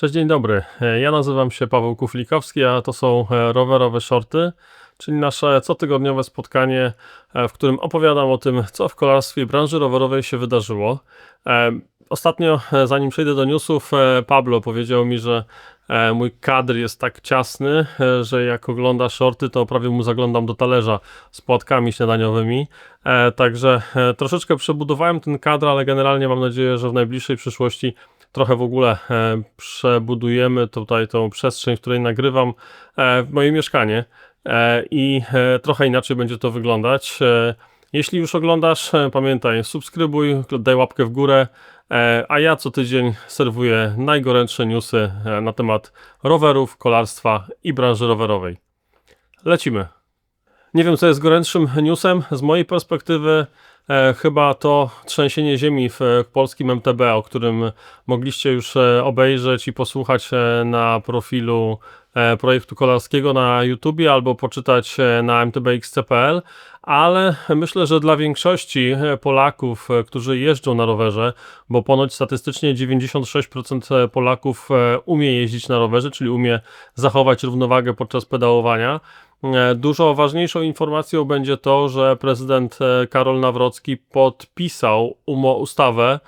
Cześć, dzień dobry. E, Ja nazywam się Paweł Kuflikowski, a to są e, rowerowe shorty, czyli nasze cotygodniowe spotkanie, e, w którym opowiadam o tym, co w kolarstwie branży rowerowej się wydarzyło. Ostatnio, zanim przejdę do newsów, Pablo powiedział mi, że mój kadr jest tak ciasny, że jak ogląda shorty, to prawie mu zaglądam do talerza z płatkami śniadaniowymi. Także troszeczkę przebudowałem ten kadr, ale generalnie mam nadzieję, że w najbliższej przyszłości trochę w ogóle e, przebudujemy tutaj tą przestrzeń, w której nagrywam e, moje mieszkanie i e, trochę inaczej będzie to wyglądać. Jeśli już oglądasz, pamiętaj, subskrybuj, daj łapkę w górę, a ja co tydzień serwuję najgorętsze newsy na temat rowerów, kolarstwa i branży rowerowej. Lecimy. Nie wiem, co jest gorętszym newsem. Z mojej perspektywy e, chyba to trzęsienie ziemi w, polskim MTB, o którym mogliście już e, obejrzeć i posłuchać e, na profilu e, projektu kolarskiego na YouTubie albo poczytać na mtbxc.pl, ale myślę, że dla większości e, Polaków, e, którzy jeżdżą na rowerze, bo ponoć statystycznie 96% Polaków e, umie jeździć na rowerze, czyli umie zachować równowagę podczas pedałowania, Dużo ważniejszą informacją będzie to, że prezydent Karol Nawrocki podpisał ustawę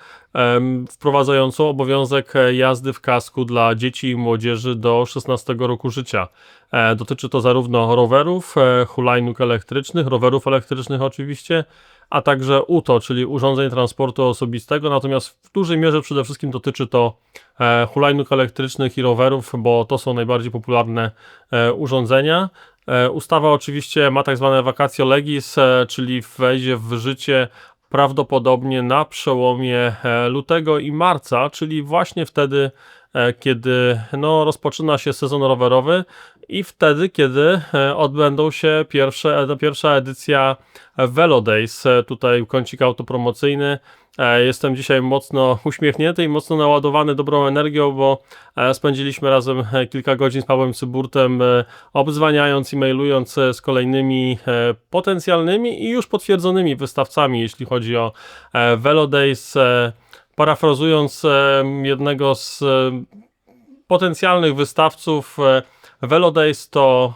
wprowadzającą obowiązek e, jazdy w kasku dla dzieci i młodzieży do 16 roku życia. E, Dotyczy to zarówno rowerów, e, hulajnóg elektrycznych, rowerów elektrycznych oczywiście, a także UTO, czyli urządzeń transportu osobistego, natomiast w dużej mierze przede wszystkim dotyczy to hulajnóg elektrycznych i rowerów, bo to są najbardziej popularne urządzenia. Ustawa oczywiście ma tak zwane vacatio legis, czyli wejdzie w życie prawdopodobnie na przełomie e, lutego i marca, czyli właśnie wtedy, e, kiedy no, rozpoczyna się sezon rowerowy i wtedy, kiedy e, odbędą się pierwsze, pierwsza edycja Velo Days. E, Tutaj kącik autopromocyjny. E, Jestem dzisiaj mocno uśmiechnięty i mocno naładowany dobrą energią, bo e, spędziliśmy razem e, kilka godzin z Pawłem Cyburtem, obzwaniając i mailując z kolejnymi potencjalnymi i już potwierdzonymi wystawcami, jeśli chodzi o Velo Days. E, Parafrazując jednego z potencjalnych wystawców, e, Velo Days to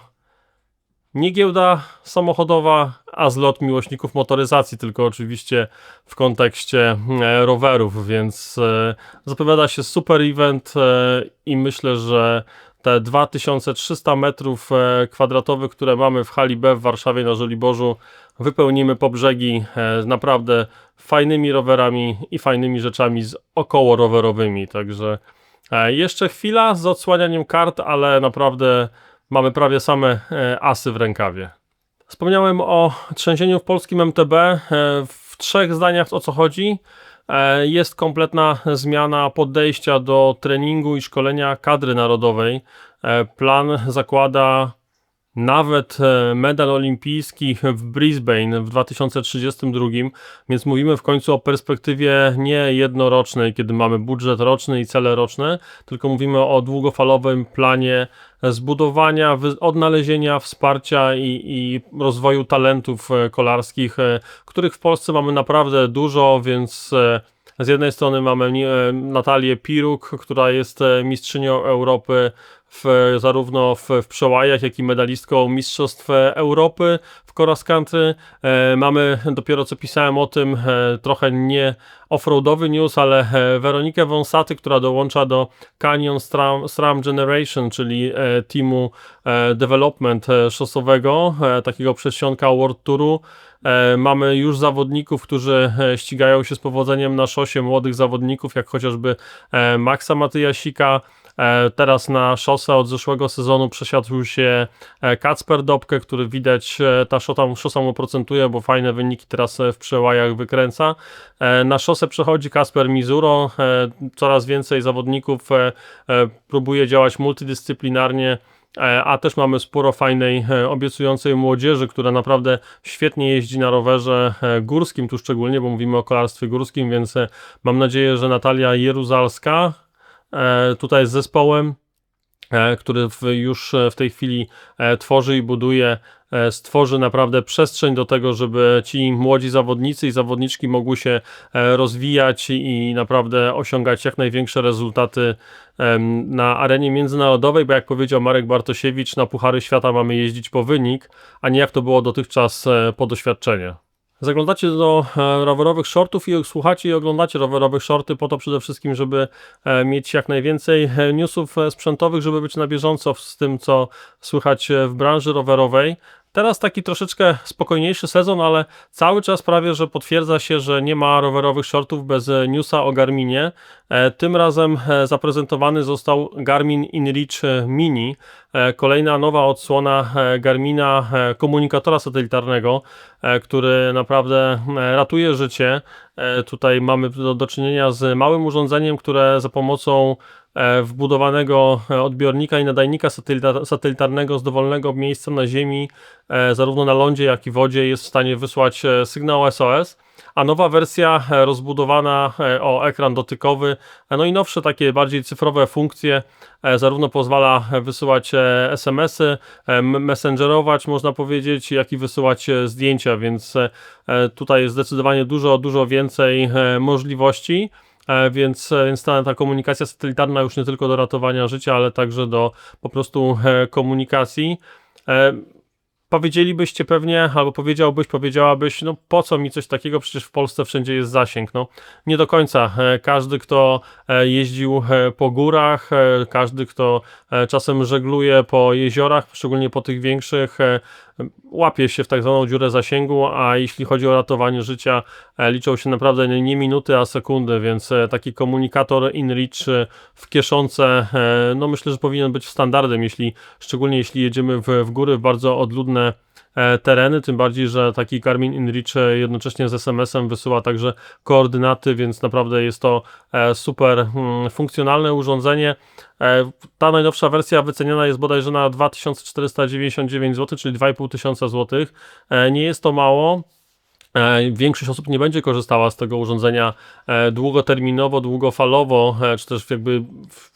nie giełda samochodowa, a zlot miłośników motoryzacji, tylko oczywiście w kontekście e, rowerów, więc e, zapowiada się super event e, i myślę, że te 2300 metrów kwadratowych, które mamy w hali B w Warszawie na Żoliborzu, wypełnimy po brzegi naprawdę fajnymi rowerami i fajnymi rzeczami z około rowerowymi, także jeszcze chwila z odsłanianiem kart, ale naprawdę mamy prawie same e, asy w rękawie. Wspomniałem o trzęsieniu w polskim MTB. e, W trzech zdaniach o co chodzi. E, Jest kompletna zmiana podejścia do treningu i szkolenia kadry narodowej. Plan zakłada nawet e, medal olimpijski w Brisbane w 2032, więc mówimy w końcu o perspektywie nie jednorocznej, kiedy mamy budżet roczny i cele roczne, tylko mówimy o długofalowym planie zbudowania, odnalezienia, wsparcia i, i rozwoju talentów e, kolarskich, e, których w Polsce mamy naprawdę dużo, więc z jednej strony mamy e, Natalię Piruk, która jest e, mistrzynią Europy w, zarówno w, w przełajach, jak i medalistką Mistrzostw Europy w cross country. E, mamy, dopiero co pisałem o tym, e, trochę nie offroadowy news, ale e, Weronikę Wąsaty, która dołącza do Canyon SRAM Generation, czyli e, teamu e, development e, szosowego, e, takiego przedsionka World Touru. E, Mamy już zawodników, którzy e, ścigają się z powodzeniem na szosie, młodych zawodników, jak chociażby e, Maxa Matyjasika. Teraz na szosę od zeszłego sezonu przesiadł się Kacper Dobke, który widać ta szota, szosa mu procentuje, bo fajne wyniki teraz w przełajach wykręca. Na szosę przechodzi Kasper Mizuro. Coraz więcej zawodników próbuje działać multidyscyplinarnie. E, A też mamy sporo fajnej, e, obiecującej młodzieży, która naprawdę świetnie jeździ na rowerze e, górskim, tu szczególnie, bo mówimy o kolarstwie górskim, więc mam nadzieję, że Natalia Jeruzalska tutaj z zespołem, który już w tej chwili tworzy i buduje stworzy naprawdę przestrzeń do tego, żeby ci młodzi zawodnicy i zawodniczki mogły się e, rozwijać i naprawdę osiągać jak największe rezultaty na arenie międzynarodowej, bo jak powiedział Marek Bartosiewicz, na Puchary Świata mamy jeździć po wynik, a nie jak to było dotychczas po doświadczenie. Zaglądacie do e, rowerowych shortów i słuchacie i oglądacie rowerowych shorty po to przede wszystkim, żeby e, mieć jak najwięcej e, newsów sprzętowych, żeby być na bieżąco z tym, co słychać w branży rowerowej. Teraz taki troszeczkę spokojniejszy sezon, ale cały czas prawie, że potwierdza się, że nie ma rowerowych shortów bez newsa o Garminie. E, tym razem e, zaprezentowany został Garmin InReach Mini, e, kolejna nowa odsłona Garmina komunikatora satelitarnego, który naprawdę ratuje życie. Tutaj mamy do, do czynienia z małym urządzeniem, które za pomocą wbudowanego odbiornika i nadajnika satelitarnego z dowolnego miejsca na Ziemi, zarówno na lądzie, jak i wodzie, jest w stanie wysłać sygnał SOS a nowa wersja e, rozbudowana e, o ekran dotykowy, e, no i nowsze takie bardziej cyfrowe funkcje, zarówno pozwala wysyłać SMS-y, messengerować można powiedzieć, jak i wysyłać zdjęcia, więc tutaj jest zdecydowanie dużo, dużo więcej możliwości. Więc, więc ta, ta komunikacja satelitarna już nie tylko do ratowania życia, ale także do po prostu komunikacji powiedzielibyście pewnie, albo powiedziałbyś, powiedziałabyś, no po co mi coś takiego, przecież w Polsce wszędzie jest zasięg. No nie do końca. E, każdy, kto e, jeździł e, po górach, każdy, kto czasem żegluje po jeziorach, szczególnie po tych większych, łapie się w tak zwaną dziurę zasięgu, a jeśli chodzi o ratowanie życia, liczą się naprawdę nie minuty, a sekundy, więc taki komunikator InReach w kieszonce, no myślę, że powinien być standardem, jeśli, szczególnie jeśli jedziemy w, w góry, w bardzo odludne E, tereny, tym bardziej, że taki Garmin InReach e, jednocześnie z SMS-em wysyła także koordynaty, więc naprawdę jest to e, super mm, funkcjonalne urządzenie. Ta najnowsza wersja wyceniana jest bodajże na 2499 zł, czyli 2500 zł. Nie jest to mało. Większość osób nie będzie korzystała z tego urządzenia długoterminowo, długofalowo, czy też jakby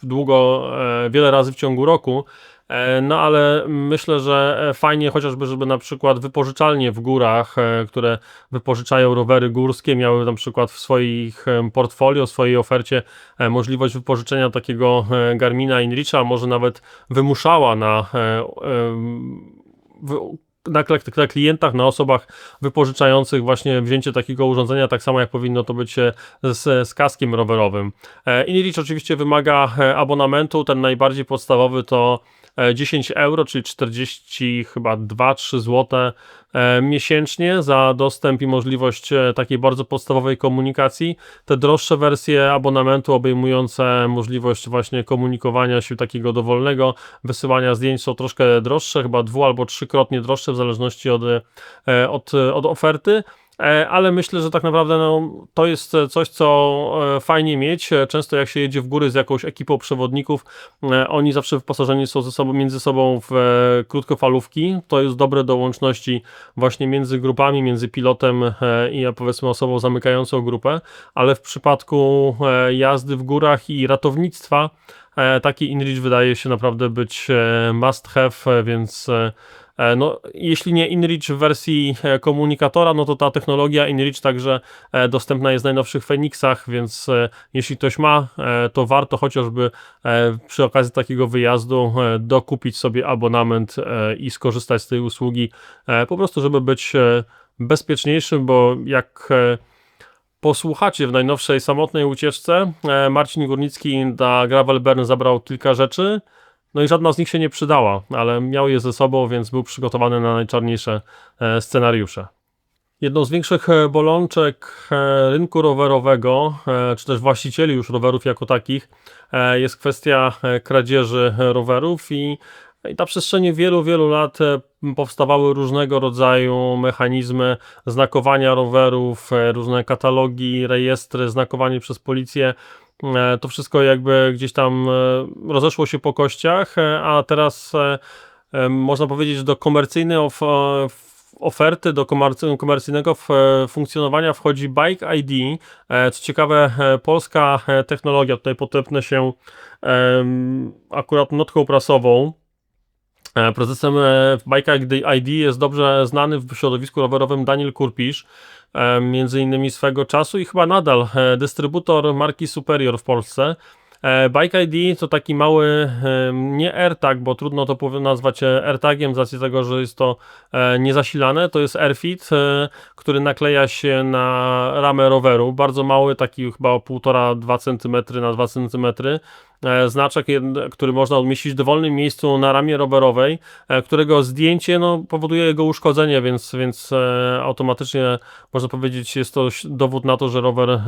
długo, wiele razy w ciągu roku. E, no ale myślę, że e, fajnie chociażby, żeby na przykład wypożyczalnie w górach, e, które wypożyczają rowery górskie, miały na przykład w swoich portfolio, w swojej ofercie możliwość wypożyczenia takiego Garmina InReacha, może nawet wymuszała na na, na klientach, na osobach wypożyczających właśnie wzięcie takiego urządzenia, tak samo jak powinno to być z, z kaskiem rowerowym. InReach oczywiście wymaga abonamentu, ten najbardziej podstawowy to 10 e, euro, czyli 40 chyba 2-3 zł e, miesięcznie za dostęp i możliwość e, takiej bardzo podstawowej komunikacji. Te droższe wersje abonamentu obejmujące możliwość właśnie komunikowania się takiego dowolnego, wysyłania zdjęć są troszkę droższe, chyba dwu albo trzykrotnie droższe w zależności od, od, od oferty. E, ale myślę, że tak naprawdę no, to jest coś, co e, fajnie mieć. E, często jak się jedzie w góry z jakąś ekipą przewodników, oni zawsze wyposażeni są ze sobą, między sobą w krótkofalówki. To jest dobre do łączności właśnie między grupami, między pilotem i powiedzmy osobą zamykającą grupę, ale w przypadku jazdy w górach i ratownictwa taki InReach wydaje się naprawdę być must have, więc no, jeśli nie InReach w wersji e, komunikatora, no to ta technologia InReach także e, dostępna jest w najnowszych Phoenixach, więc jeśli ktoś ma, to warto chociażby przy okazji takiego wyjazdu dokupić sobie abonament i skorzystać z tej usługi, po prostu żeby być bezpieczniejszym, bo jak posłuchacie w najnowszej samotnej ucieczce, Marcin Górnicki na Gravel Burn zabrał kilka rzeczy, no i żadna z nich się nie przydała, ale miał je ze sobą, więc był przygotowany na najczarniejsze e, scenariusze. Jedną z większych e, bolączek e, rynku rowerowego, czy też właścicieli już rowerów jako takich, jest kwestia kradzieży rowerów i i na przestrzeni wielu, wielu lat powstawały różnego rodzaju mechanizmy znakowania rowerów, różne katalogi, rejestry, znakowanie przez policję. E, to wszystko jakby gdzieś tam e, rozeszło się po kościach, e, a teraz można powiedzieć do komercyjnej of oferty, do komercyjnego funkcjonowania wchodzi Bike ID. Co ciekawe, polska technologia, tutaj potępnę się akurat notką prasową, Prezesem Bike ID jest dobrze znany w środowisku rowerowym Daniel Kurpisz, między innymi swego czasu i chyba nadal e, dystrybutor marki Superior w Polsce. E, Bike ID to taki mały, e, nie AirTag, bo trudno to nazwać e, AirTagiem z racji tego, że jest to niezasilane, to jest AirFit, który nakleja się na ramę roweru, bardzo mały, taki chyba o 1,5-2 cm na 2 cm. Znaczek, który można umieścić w dowolnym miejscu na ramię rowerowej, którego zdjęcie no, powoduje jego uszkodzenie, więc, więc automatycznie można powiedzieć, jest to dowód na to, że rower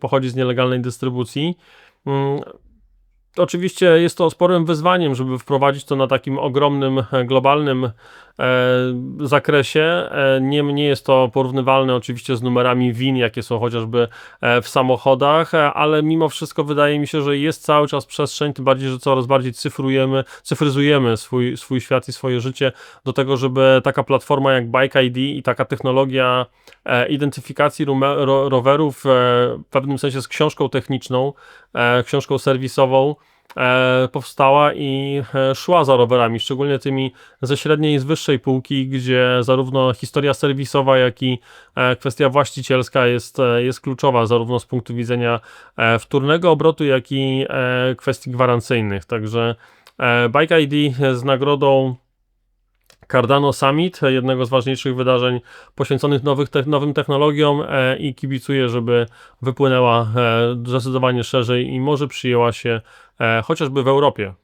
pochodzi z nielegalnej dystrybucji. Mm, Oczywiście jest to sporym wyzwaniem, żeby wprowadzić to na takim ogromnym, globalnym zakresie. E, nie, nie jest to porównywalne oczywiście z numerami WIN, jakie są chociażby e, w samochodach, e, ale mimo wszystko wydaje mi się, że jest cały czas przestrzeń, tym bardziej, że coraz bardziej cyfrujemy, cyfryzujemy swój, swój świat i swoje życie do tego, żeby taka platforma jak Bike ID i taka technologia e, identyfikacji rowerów e, w pewnym sensie z książką techniczną, e, książką serwisową e, powstała i e, szła za rowerami, szczególnie tymi ze średniej i z wyższej półki, gdzie zarówno historia serwisowa, jak i e, kwestia właścicielska jest, e, jest kluczowa, zarówno z punktu widzenia e, wtórnego obrotu, jak i e, kwestii gwarancyjnych. Także e, Bike ID z nagrodą Cardano Summit, jednego z ważniejszych wydarzeń poświęconych nowych te, nowym technologiom e, i kibicuję, żeby wypłynęła e, zdecydowanie szerzej i może przyjęła się e, chociażby w Europie.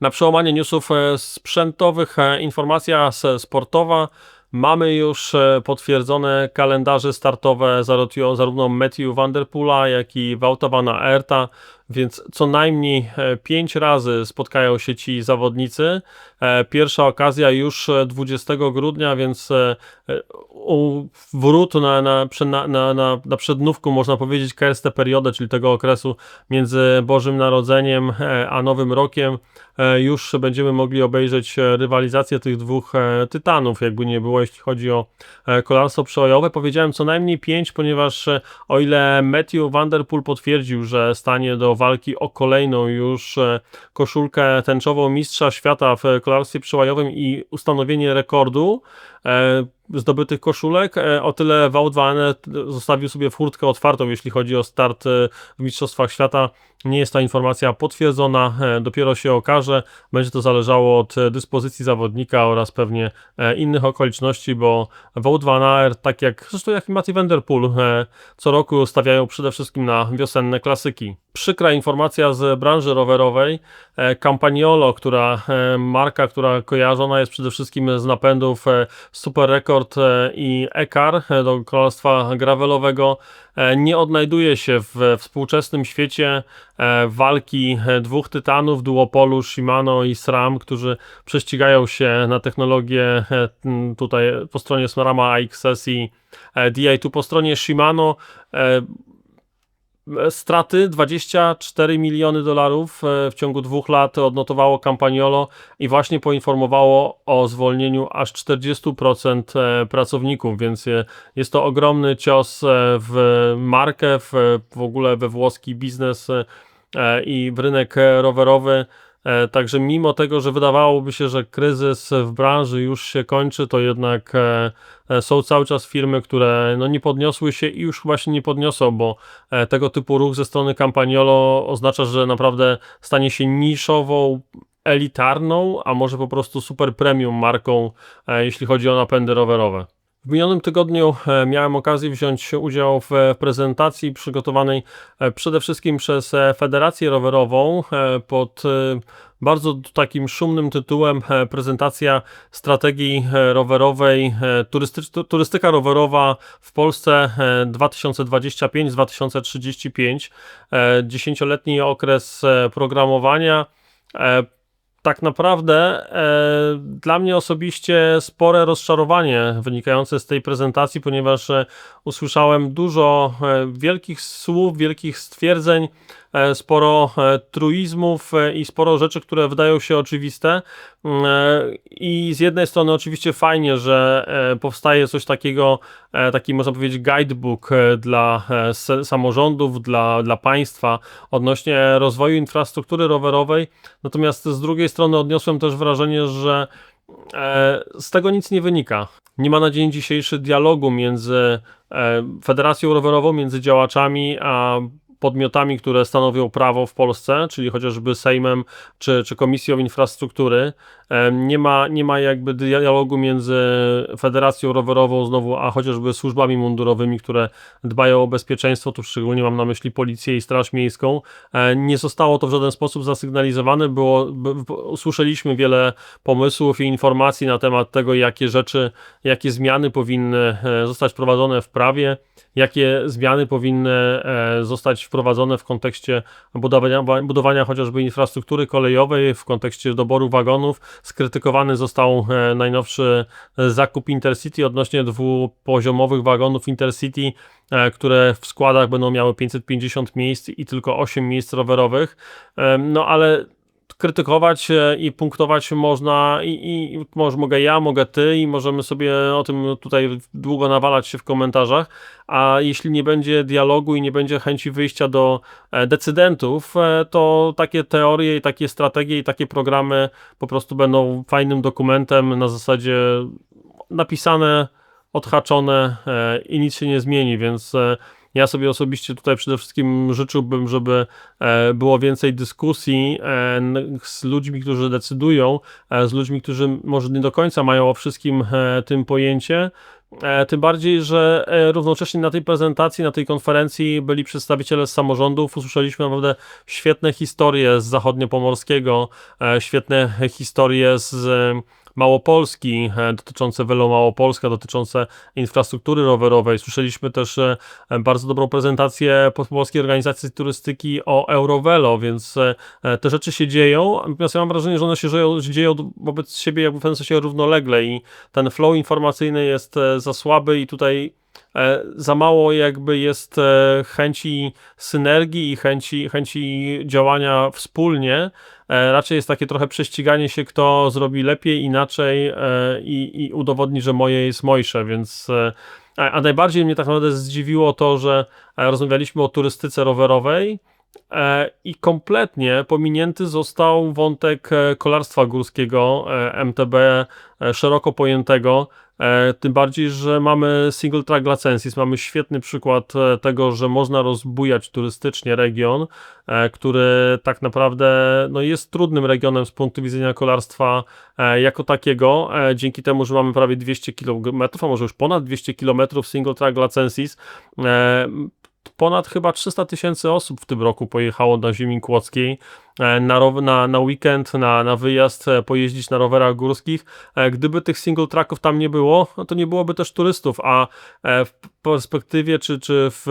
Na przełamanie newsów e, sprzętowych e, informacja sportowa. Mamy już e, potwierdzone kalendarze startowe zarówno- Matthew Vanderpoola, jak i Wouta van Aerta, więc co najmniej 5 razy spotkają się ci zawodnicy. E, Pierwsza okazja już e, 20 grudnia, więc e, e, u wrót na, na, na, na, na, przednówku, można powiedzieć, kerstę periodę, czyli tego okresu między Bożym Narodzeniem e, a Nowym Rokiem, e, już będziemy mogli obejrzeć e, rywalizację tych dwóch e, tytanów, jakby nie było, jeśli chodzi o e, kolarstwo przełajowe. Powiedziałem co najmniej 5, ponieważ e, o ile Matthew Vanderpool potwierdził, że stanie do walki o kolejną już e, koszulkę tęczową mistrza świata w kolarstwie przełajowym i ustanowienie rekordu. E, zdobytych koszulek, e, o tyle Wout van zostawił sobie furtkę otwartą, jeśli chodzi o start e, w Mistrzostwach Świata. Nie jest ta informacja potwierdzona, e, dopiero się okaże. Będzie to zależało od dyspozycji zawodnika oraz pewnie innych okoliczności, bo Wout van Aert, tak jak zresztą jak i Matty Vanderpool, co roku stawiają przede wszystkim na wiosenne klasyki. Przykra informacja z branży rowerowej. Campagnolo, która marka, która kojarzona jest przede wszystkim z napędów Super Record e, i Ekar e, do królestwa gravelowego, e, nie odnajduje się w współczesnym świecie walki dwóch tytanów, duopolu Shimano i SRAM, którzy prześcigają się na technologię tutaj po stronie SRAMa AXS i e, DI2 po stronie Shimano. E, Straty 24 miliony dolarów e, w ciągu dwóch lat odnotowało Campagnolo i właśnie poinformowało o zwolnieniu aż 40% e, pracowników, więc jest to ogromny cios w markę, w, w ogóle we włoski biznes i w rynek rowerowy. E, Także mimo tego, że wydawałoby się, że kryzys w branży już się kończy, to jednak e, e, są cały czas firmy, które no nie podniosły się i już chyba się nie podniosą, bo tego typu ruch ze strony Campagnolo oznacza, że naprawdę stanie się niszową, elitarną, a może po prostu super premium marką, jeśli chodzi o napędy rowerowe. W minionym tygodniu e, miałem okazję wziąć udział w e, prezentacji przygotowanej e, przede wszystkim przez Federację Rowerową pod bardzo takim szumnym tytułem prezentacja strategii rowerowej, turystyka rowerowa w Polsce e, 2025-2035, e, dziesięcioletni okres programowania. Tak naprawdę e, dla mnie osobiście spore rozczarowanie wynikające z tej prezentacji, ponieważ e, usłyszałem dużo e, wielkich słów, wielkich stwierdzeń, sporo e, truizmów e, i sporo rzeczy, które wydają się oczywiste. Mm, I z jednej strony oczywiście fajnie, że powstaje coś takiego, taki można powiedzieć guidebook dla samorządów, dla, dla państwa odnośnie rozwoju infrastruktury rowerowej. Natomiast z drugiej strony odniosłem też wrażenie, że z tego nic nie wynika. Nie ma na dzień dzisiejszy dialogu między Federacją Rowerową, między działaczami, a podmiotami, które stanowią prawo w Polsce, czyli chociażby Sejmem czy, czy Komisją Infrastruktury. Nie ma, nie ma jakby dialogu między Federacją Rowerową znowu, a chociażby służbami mundurowymi, które dbają o bezpieczeństwo, tu szczególnie mam na myśli Policję i Straż Miejską. E, nie zostało to w żaden sposób zasygnalizowane, było, usłyszeliśmy wiele pomysłów i informacji na temat tego, jakie rzeczy, jakie zmiany powinny e, zostać wprowadzone w prawie, jakie zmiany powinny e, zostać wprowadzone w kontekście budowania, budowania chociażby infrastruktury kolejowej, w kontekście doboru wagonów. Skrytykowany został e, najnowszy zakup Intercity odnośnie dwupoziomowych wagonów Intercity, e, które w składach będą miały 550 miejsc i tylko 8 miejsc rowerowych. No ale krytykować e, i punktować można i, i może mogę ja, mogę ty i możemy sobie o tym tutaj długo nawalać się w komentarzach, a jeśli nie będzie dialogu i nie będzie chęci wyjścia do e, decydentów, e, to takie teorie i takie strategie i takie programy po prostu będą fajnym dokumentem na zasadzie napisane, odhaczone i nic się nie zmieni, więc ja sobie osobiście tutaj przede wszystkim życzyłbym, żeby e, było więcej dyskusji e, z ludźmi, którzy decydują, e, z ludźmi, którzy może nie do końca mają o wszystkim tym pojęcie. Tym bardziej, że równocześnie na tej prezentacji, na tej konferencji byli przedstawiciele z samorządów. Usłyszeliśmy naprawdę świetne historie z zachodniopomorskiego, świetne historie z Małopolski, e, dotyczące Velo Małopolska, dotyczące infrastruktury rowerowej. Słyszeliśmy też e, bardzo dobrą prezentację Polskiej Organizacji Turystyki o Eurovelo, więc e, te rzeczy się dzieją, natomiast ja mam wrażenie, że one się dzieją wobec siebie jakby w pewnym sensie równolegle i ten flow informacyjny jest za słaby i tutaj za mało jakby jest chęci synergii i chęci, chęci działania wspólnie, E, raczej jest takie trochę prześciganie się, kto zrobi lepiej, inaczej e, i, i udowodni, że moje jest mojsze, więc e, a najbardziej mnie tak naprawdę zdziwiło to, że rozmawialiśmy o turystyce rowerowej i kompletnie pominięty został wątek kolarstwa górskiego, MTB szeroko pojętego, E, tym bardziej, że mamy single track licenses, mamy świetny przykład e, tego, że można rozbujać turystycznie region, e, który tak naprawdę no, jest trudnym regionem z punktu widzenia kolarstwa jako takiego. Dzięki temu, że mamy prawie 200 km, a może już ponad 200 km single track licenses, ponad chyba 300 tysięcy osób w tym roku pojechało na ziemi kłodzkiej e, na, na, na weekend, na, na wyjazd, e, pojeździć na rowerach górskich. E, gdyby tych single tracków tam nie było, no to nie byłoby też turystów, a w perspektywie czy, czy w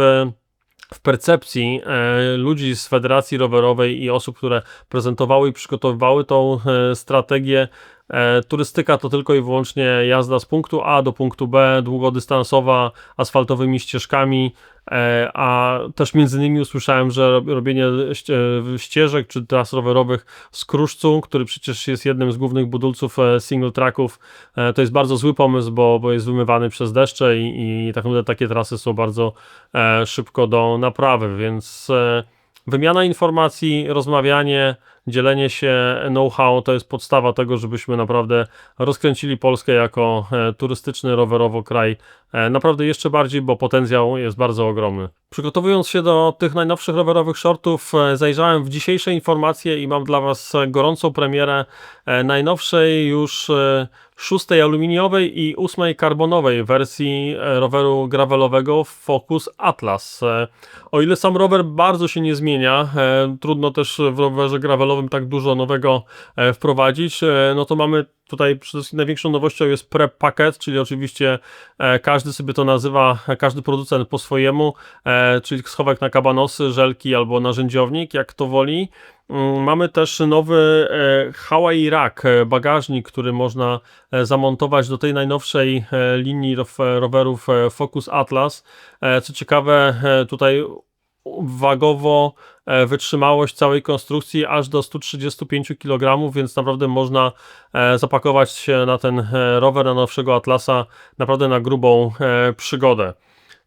w percepcji e, ludzi z Federacji Rowerowej i osób, które prezentowały i przygotowywały tą e, strategię, turystyka to tylko i wyłącznie jazda z punktu A do punktu B, długodystansowa, asfaltowymi ścieżkami, E, a też między innymi usłyszałem, że robienie ścieżek czy tras rowerowych z Kruszcu, który przecież jest jednym z głównych budulców e, single tracków, e, to jest bardzo zły pomysł, bo, bo jest wymywany przez deszcze i, i tak naprawdę takie trasy są bardzo szybko do naprawy, więc wymiana informacji, rozmawianie, dzielenie się know-how to jest podstawa tego, żebyśmy naprawdę rozkręcili Polskę jako turystyczny, rowerowo kraj E, naprawdę jeszcze bardziej, bo potencjał jest bardzo ogromny. Przygotowując się do tych najnowszych rowerowych shortów, e, zajrzałem w dzisiejsze informacje i mam dla Was gorącą premierę e, najnowszej już szóstej aluminiowej i ósmej karbonowej wersji roweru gravelowego Focus Atlas. O ile sam rower bardzo się nie zmienia, trudno też w rowerze gravelowym tak dużo nowego wprowadzić, no to mamy Tutaj przede wszystkim największą nowością jest prep packet, czyli oczywiście e, każdy sobie to nazywa, każdy producent po swojemu, e, czyli schowek na kabanosy, żelki albo narzędziownik, jak to woli. Mm, mamy też nowy e, Hawaii Rack, bagażnik, który można zamontować do tej najnowszej linii rowerów Focus Atlas. Co ciekawe, tutaj wagowo e, wytrzymałość całej konstrukcji aż do 135 kg, więc naprawdę można e, zapakować się na ten e, rower, na nowszego Atlasa, naprawdę na grubą e, przygodę.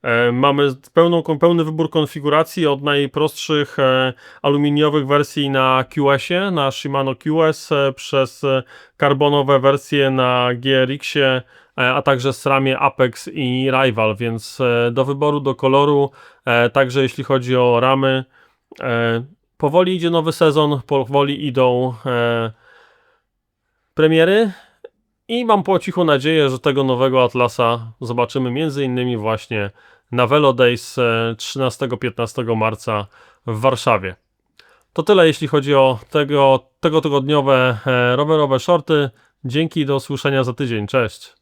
E, Mamy pełną, pełny wybór konfiguracji od najprostszych e, aluminiowych wersji na QS-ie, na Shimano QS, e, przez e, karbonowe wersje na GRX-ie, e, a także SRAMie Apex i Rival, więc e, do wyboru, do koloru, e, także jeśli chodzi o ramy. E, Powoli idzie nowy sezon, powoli idą e, premiery i mam po cichu nadzieję, że tego nowego Atlasa zobaczymy między innymi właśnie na Velo Days e, 13-15 marca w Warszawie. To tyle jeśli chodzi o tego, tego tygodniowe e, rowerowe shorty. Dzięki, do usłyszenia za tydzień. Cześć.